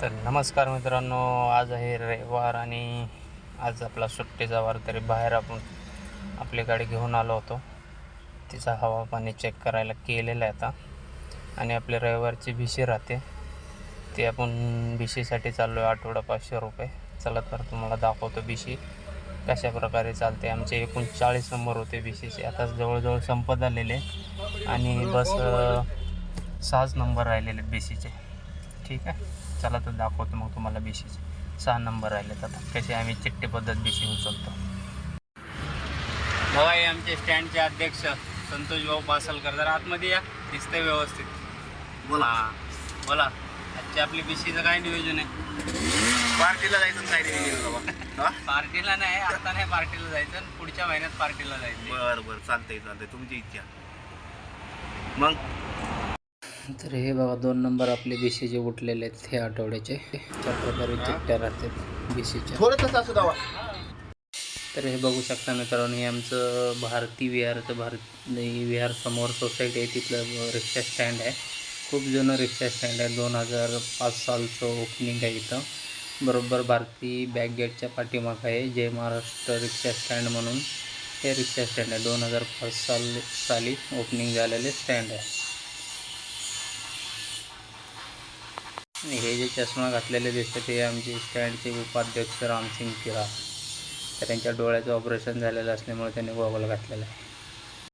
तर नमस्कार मित्रांनो आज आहे रविवार आणि आज आपला सुट्टीचा वार तरी बाहेर आपण आपली गाडी घेऊन आलो होतो. तिचा हवा पाणी चेक करायला केलेला आहे आता. आणि आपली रविवारची भिशी राहते. ती आपण भिशीसाठी चाललो आहे आठवडा पाचशे रुपये. चला तर तुम्हाला दाखवतो भिशी. कशा प्रकारे चालते. आमचे एकूण चाळीस नंबर होते भिशीचे. आता जवळजवळ संपत आलेले. आणि बस सहाच नंबर राहिलेले बीसीचे ठीक आहे? चला तर दाखवतो मग तुम्हाला बीसीचे सहा नंबर राहिलेत आता. कसे आम्ही चिठ्ठी पद्धत बीसी उचलतो बघा हे आमचे स्टँडचे अध्यक्ष संतोष भाऊ पासलकर. जरा आतमध्ये या. दिसतंय व्यवस्थित. बोला. बोला. आजची आपली बीसीचं काय नियोजन आहे? पार्टीला जायचं काय बाबा? पार्टीला नाही. आता नाही पार्टीला जायचं पुढच्या महिन्यात पार्टीला जायचं. बरं बरं. चालतंय चालतंय. तुमची इच्छा. मग? तर हे बघा दोन नंबर आपले बीसीचे उठलेले आहेत हे आठवड्याचे. त्या प्रकारे चिठ्ठ्या राहतात बीसीच्या तर हे बघू शकता मित्रांनो हे आमचं भारती विहारचं भारत विहार समोर सोसायटी आहे तिथलं रिक्षा स्टँड आहे. खूप जुनं रिक्षा स्टँड आहे दोन हजार पाच सालचं ओपनिंग आहे इथं. बरोबर भारती बॅक गेटच्या पाठीमागं आहे जय महाराष्ट्र रिक्षा स्टँड म्हणून. हे रिक्षा स्टँड आहे दोन हजार पाच साल साली ओपनिंग झालेले स्टँड आहे. आणि हे जे चष्मा घातलेले दिसतात हे आमचे स्टँडचे उपाध्यक्ष रामसिंग किरा तर त्यांच्या डोळ्याचं ऑपरेशन झालेलं असल्यामुळे त्यांनी गॉगल घातलेला आहे.